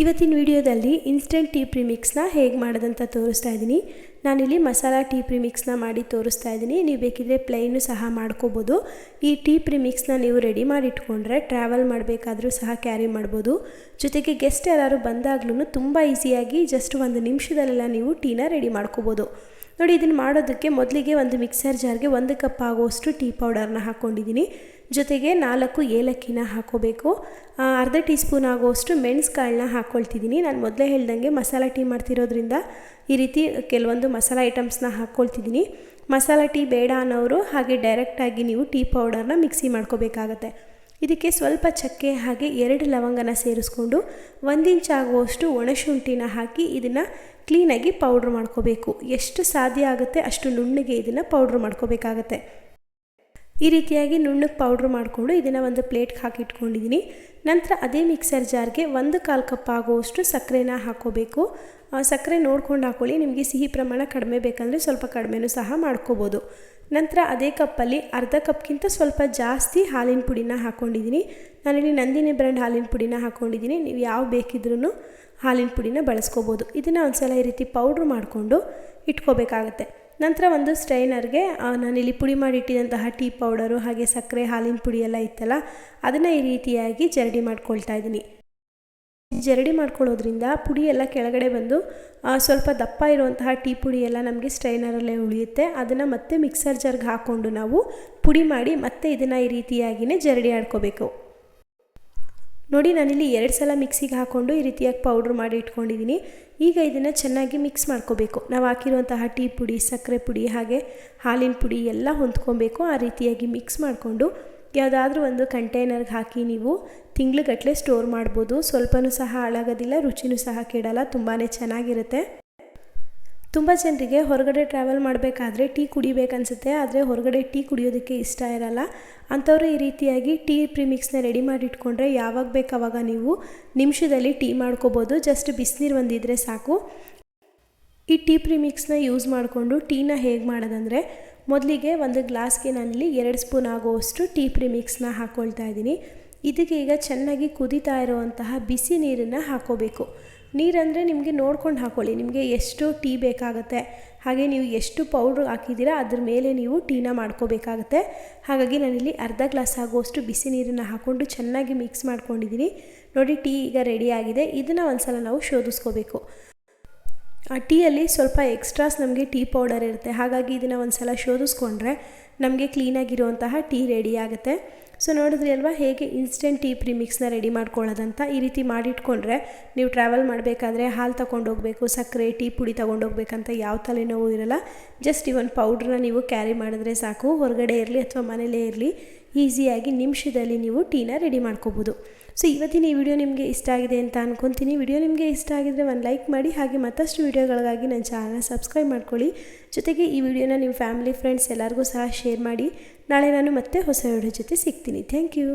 ಇವತ್ತಿನ ವಿಡಿಯೋದಲ್ಲಿ instant tea ಪ್ರಿಮಿಕ್ಸ್ನ ಹೇಗೆ ಮಾಡೋದಂತ ತೋರಿಸ್ತಾ ಇದ್ದೀನಿ. ನಾನಿಲ್ಲಿ ಮಸಾಲ ಟೀ ಪ್ರಿಮಿಕ್ಸ್ನ ಮಾಡಿ ತೋರಿಸ್ತಾ ಇದ್ದೀನಿ. ನೀವು ಬೇಕಿದ್ರೆ ಪ್ಲೈನು ಸಹ ಮಾಡ್ಕೋಬೋದು. ಈ ಟೀ ಪ್ರಿಮಿಕ್ಸ್ನ ನೀವು ರೆಡಿ ಮಾಡಿ ಇಟ್ಕೊಂಡ್ರೆ ಟ್ರಾವೆಲ್ ಮಾಡಬೇಕಾದ್ರೂ ಸಹ ಕ್ಯಾರಿ ಮಾಡ್ಬೋದು. ಜೊತೆಗೆ ಗೆಸ್ಟ್ ಯಾರು ಬಂದಾಗ್ಲೂ ತುಂಬ ಈಸಿಯಾಗಿ ಜಸ್ಟ್ ಒಂದು ನಿಮಿಷದಲ್ಲೆಲ್ಲ ನೀವು ಟೀನ ರೆಡಿ ಮಾಡ್ಕೋಬೋದು. ನೋಡಿ ಇದನ್ನು ಮಾಡೋದಕ್ಕೆ ಮೊದಲಿಗೆ ಒಂದು ಮಿಕ್ಸರ್ ಜಾರ್ಗೆ ಒಂದು ಕಪ್ ಆಗುವಷ್ಟು ಟೀ ಪೌಡರ್ನ ಹಾಕ್ಕೊಂಡಿದ್ದೀನಿ ಜೊತೆಗೆ ನಾಲ್ಕು ಏಲಕ್ಕಿನ ಹಾಕೋಬೇಕು. ಅರ್ಧ ಟೀ ಸ್ಪೂನ್ ಆಗುವಷ್ಟು ಮೆಣಸುಕಾಳನ್ನ ಹಾಕ್ಕೊಳ್ತಿದ್ದೀನಿ ನಾನು ಮೊದಲೇ ಹೇಳ್ದಂಗೆ ಮಸಾಲ ಟೀ ಮಾಡ್ತಿರೋದ್ರಿಂದ ಈ ರೀತಿ ಕೆಲವೊಂದು ಮಸಾಲ ಐಟಮ್ಸ್ನ ಹಾಕ್ಕೊಳ್ತಿದ್ದೀನಿ ಮಸಾಲ ಟೀ ಬೇಡ ಅನ್ನೋರು ಹಾಗೆ ಡೈರೆಕ್ಟಾಗಿ ನೀವು ಟೀ ಪೌಡರ್ನ ಮಿಕ್ಸಿ ಮಾಡ್ಕೋಬೇಕಾಗತ್ತೆ. ಇದಕ್ಕೆ ಸ್ವಲ್ಪ ಚಕ್ಕೆ ಹಾಗೆ ಎರಡು ಲವಂಗನ ಸೇರಿಸ್ಕೊಂಡು ಒಂದು ಇಂಚ್ ಆಗುವಷ್ಟು ಒಣಶುಂಠಿನ ಹಾಕಿ ಇದನ್ನು ಕ್ಲೀನಾಗಿ ಪೌಡ್ರ್ ಮಾಡ್ಕೋಬೇಕು. ಎಷ್ಟು ಸಾಧ್ಯ ಆಗುತ್ತೆ ಅಷ್ಟು ನುಣ್ಣಗೆ ಇದನ್ನು ಪೌಡ್ರ್ ಮಾಡ್ಕೋಬೇಕಾಗತ್ತೆ. ಈ ರೀತಿಯಾಗಿ ನುಣ್ಣಗೆ ಪೌಡ್ರ್ ಮಾಡಿಕೊಂಡು ಇದನ್ನು ಒಂದು ಪ್ಲೇಟ್ಗೆ ಹಾಕಿ ಇಟ್ಕೊಂಡಿದ್ದೀನಿ ನಂತರ ಅದೇ ಮಿಕ್ಸರ್ ಜಾರ್ಗೆ ಒಂದು ಕಾಲು ಕಪ್ ಆಗುವಷ್ಟು ಸಕ್ಕರೆನ ಹಾಕೋಬೇಕು. ಸಕ್ಕರೆ ನೋಡ್ಕೊಂಡು ಹಾಕೊಳ್ಳಿ, ನಿಮಗೆ ಸಿಹಿ ಪ್ರಮಾಣ ಕಡಿಮೆ ಬೇಕಂದರೆ ಸ್ವಲ್ಪ ಕಡಿಮೆನೂ ಸಹ ಮಾಡ್ಕೋಬೋದು. ನಂತರ ಅದೇ ಕಪ್ಪಲ್ಲಿ ಅರ್ಧ ಕಪ್ಗಿಂತ ಸ್ವಲ್ಪ ಜಾಸ್ತಿ ಹಾಲಿನ ಪುಡಿನ ಹಾಕ್ಕೊಂಡಿದ್ದೀನಿ ನಾನಿಲ್ಲಿ ನಂದಿನಿ ಬ್ರ್ಯಾಂಡ್ ಹಾಲಿನ ಪುಡಿನ ಹಾಕ್ಕೊಂಡಿದ್ದೀನಿ ನೀವು ಯಾವ ಬೇಕಿದ್ರೂ ಹಾಲಿನ ಪುಡಿನ ಬಳಸ್ಕೋಬೋದು. ಇದನ್ನು ಒಂದು ಸಲ ಈ ರೀತಿ ಪೌಡ್ರ್ ಮಾಡಿಕೊಂಡು ಇಟ್ಕೋಬೇಕಾಗತ್ತೆ. ನಂತರ ಒಂದು ಸ್ಟ್ರೈನರ್ಗೆ ನಾನಿಲ್ಲಿ ಪುಡಿ ಮಾಡಿ ಇಟ್ಟಿದಂತಹ ಟೀ ಪೌಡರು ಹಾಗೆ ಸಕ್ಕರೆ ಹಾಲಿನ ಪುಡಿ ಎಲ್ಲ ಇತ್ತಲ್ಲ, ಅದನ್ನು ಈ ರೀತಿಯಾಗಿ ಜರಡಿ ಮಾಡ್ಕೊಳ್ತಾ ಇದ್ದೀನಿ. ಜರಡಿ ಮಾಡ್ಕೊಳ್ಳೋದ್ರಿಂದ ಪುಡಿ ಎಲ್ಲ ಕೆಳಗಡೆ ಬಂದು ಸ್ವಲ್ಪ ದಪ್ಪ ಇರುವಂತಹ ಟೀ ಪುಡಿ ಎಲ್ಲ ನಮಗೆ ಸ್ಟ್ರೈನರಲ್ಲೇ ಉಳಿಯುತ್ತೆ. ಅದನ್ನು ಮತ್ತೆ ಮಿಕ್ಸರ್ ಜಾರ್ಗೆ ಹಾಕ್ಕೊಂಡು ನಾವು ಪುಡಿ ಮಾಡಿ ಮತ್ತೆ ಇದನ್ನು ಈ ರೀತಿಯಾಗಿಯೇ ಜರಡಿ ಆಡ್ಕೋಬೇಕು. ನೋಡಿ, ನಾನಿಲ್ಲಿ ಎರಡು ಸಲ ಮಿಕ್ಸಿಗೆ ಹಾಕ್ಕೊಂಡು ಈ ರೀತಿಯಾಗಿ ಪೌಡ್ರ್ ಮಾಡಿ ಇಟ್ಕೊಂಡಿದ್ದೀನಿ. ಈಗ ಇದನ್ನು ಚೆನ್ನಾಗಿ ಮಿಕ್ಸ್ ಮಾಡ್ಕೋಬೇಕು. ನಾವು ಹಾಕಿರುವಂತಹ ಟೀ ಪುಡಿ, ಸಕ್ಕರೆ ಪುಡಿ, ಹಾಗೆ ಹಾಲಿನ ಪುಡಿ ಎಲ್ಲ ಹೊಂದ್ಕೊಬೇಕು. ಆ ರೀತಿಯಾಗಿ ಮಿಕ್ಸ್ ಮಾಡಿಕೊಂಡು ಯಾವುದಾದ್ರೂ ಒಂದು ಕಂಟೈನರ್ಗೆ ಹಾಕಿ ನೀವು ತಿಂಗ್ಳುಗಟ್ಟಲೆ ಸ್ಟೋರ್ ಮಾಡ್ಬೋದು. ಸ್ವಲ್ಪನೂ ಸಹ ಹಾಳಾಗೋದಿಲ್ಲ, ರುಚಿನೂ ಸಹ ಕೆಡಲ್ಲ ತುಂಬಾ ಚೆನ್ನಾಗಿರುತ್ತೆ. ತುಂಬ ಜನರಿಗೆ ಹೊರಗಡೆ ಟ್ರಾವೆಲ್ ಮಾಡಬೇಕಾದ್ರೆ ಟೀ ಕುಡಿಬೇಕನ್ಸುತ್ತೆ, ಆದರೆ ಹೊರಗಡೆ ಟೀ ಕುಡಿಯೋದಕ್ಕೆ ಇಷ್ಟ ಇರಲ್ಲ. ಅಂಥವ್ರು ಈ ರೀತಿಯಾಗಿ ಟೀ ಪ್ರಿಮಿಕ್ಸ್ನ ರೆಡಿ ಮಾಡಿ ಇಟ್ಕೊಂಡ್ರೆ ಯಾವಾಗ ಬೇಕಾವಾಗ ನೀವು ನಿಮಿಷದಲ್ಲಿ ಟೀ ಮಾಡ್ಕೋಬೋದು. ಜಸ್ಟ್ ಬಿಸಿನೀರು ಒಂದಿದ್ರೆ ಸಾಕು. ಈ ಟೀ ಪ್ರಿಮಿಕ್ಸ್ನ ಯೂಸ್ ಮಾಡಿಕೊಂಡು ಟೀನ ಹೇಗೆ ಮಾಡೋದಂದರೆ, ಮೊದಲಿಗೆ ಒಂದು ಗ್ಲಾಸ್ಗೆ ನಾನಿಲ್ಲಿ ಎರಡು ಸ್ಪೂನ್ ಆಗುವಷ್ಟು ಟೀ ಪ್ರಿಮಿಕ್ಸ್ನ ಹಾಕ್ಕೊಳ್ತಾ ಇದ್ದೀನಿ. ಇದಕ್ಕೆ ಈಗ ಚೆನ್ನಾಗಿ ಕುದೀತಾ ಇರುವಂತಹ ಬಿಸಿ ನೀರನ್ನು ಹಾಕೋಬೇಕು. ನೀರಂದರೆ ನಿಮಗೆ ನೋಡ್ಕೊಂಡು ಹಾಕೊಳ್ಳಿ. ನಿಮಗೆ ಎಷ್ಟು ಟೀ ಬೇಕಾಗುತ್ತೆ. ಹಾಗೆ ನೀವು ಎಷ್ಟು ಪೌಡ್ರ್ ಹಾಕಿದ್ದೀರಾ, ಅದ್ರ ಮೇಲೆ ನೀವು ಟೀನ ಮಾಡ್ಕೋಬೇಕಾಗತ್ತೆ. ಹಾಗಾಗಿ ನಾನಿಲ್ಲಿ ಅರ್ಧ ಗ್ಲಾಸ್ ಆಗುವಷ್ಟು ಬಿಸಿ ನೀರನ್ನು ಹಾಕ್ಕೊಂಡು ಚೆನ್ನಾಗಿ ಮಿಕ್ಸ್ ಮಾಡ್ಕೊಂಡಿದ್ದೀನಿ. ನೋಡಿ, ಟೀ ಈಗ ರೆಡಿಯಾಗಿದೆ ಇದನ್ನು ಒಂದು ಸಲ ನಾವು ಶೋಧಿಸ್ಕೋಬೇಕು. ಆ ಟೀಯಲ್ಲಿ ಸ್ವಲ್ಪ ಎಕ್ಸ್ಟ್ರಾಸ್ ನಮಗೆ ಟೀ ಪೌಡರ್ ಇರುತ್ತೆ. ಹಾಗಾಗಿ ಇದನ್ನು ಒಂದು ಸಲ ಶೋಧಿಸ್ಕೊಂಡ್ರೆ ನಮಗೆ ಕ್ಲೀನಾಗಿರುವಂತಹ ಟೀ ರೆಡಿ ಆಗುತ್ತೆ. ಸೊ ನೋಡಿದ್ರಿ ಅಲ್ವಾ? ಹೇಗೆ ಇನ್ಸ್ಟೆಂಟ್ ಟೀ ಪ್ರಿಮಿಕ್ಸ್ನ ರೆಡಿ ಮಾಡ್ಕೊಳ್ಳೋದಂತ? ಈ ರೀತಿ ಮಾಡಿಟ್ಕೊಂಡ್ರೆ ನೀವು ಟ್ರಾವೆಲ್ ಮಾಡಬೇಕಾದ್ರೆ ಹಾಲು ತೊಗೊಂಡೋಗ್ಬೇಕು, ಸಕ್ಕರೆ, ಟೀ ಪುಡಿ ತೊಗೊಂಡೋಗ್ಬೇಕಂತ ಯಾವ ತಲೆನೋವು ಇರಲ್ಲ. ಜಸ್ಟ್ ಈ ಒಂದು ಪೌಡ್ರನ್ನ ನೀವು ಕ್ಯಾರಿ ಮಾಡಿದ್ರೆ ಸಾಕು. ಹೊರಗಡೆ ಇರಲಿ ಅಥವಾ ಮನೇಲೇ ಇರಲಿ ಈಸಿಯಾಗಿ ನಿಮಿಷದಲ್ಲಿ ನೀವು ಟೀನ ರೆಡಿ ಮಾಡ್ಕೋಬೋದು. ಸೊ ಇವತ್ತಿನ ಈ ವಿಡಿಯೋ ನಿಮಗೆ ಇಷ್ಟ ಆಗಿದೆ ಅಂತ ಅನ್ಕೊತೀನಿ. ವಿಡಿಯೋ ನಿಮಗೆ ಇಷ್ಟ ಆಗಿದ್ರೆ ಒಂದು ಲೈಕ್ ಮಾಡಿ, ಹಾಗೆ ಮತ್ತಷ್ಟು ವಿಡಿಯೋಗಳಿಗಾಗಿ ನನ್ನ ಚಾನಲ್ನ ಸಬ್ಸ್ಕ್ರೈಬ್ ಮಾಡ್ಕೊಳ್ಳಿ. ಜೊತೆಗೆ ಈ ವಿಡಿಯೋನ ನಿಮ್ಮ ಫ್ಯಾಮಿಲಿ, ಫ್ರೆಂಡ್ಸ್ ಎಲ್ಲರಿಗೂ ಸಹ ಶೇರ್ ಮಾಡಿ. ನಾಳೆ ನಾನು ಮತ್ತೆ ಹೊಸ ವಿಡಿಯೋ ಜೊತೆ ಸಿಗ್ತೀನಿ. Thank you.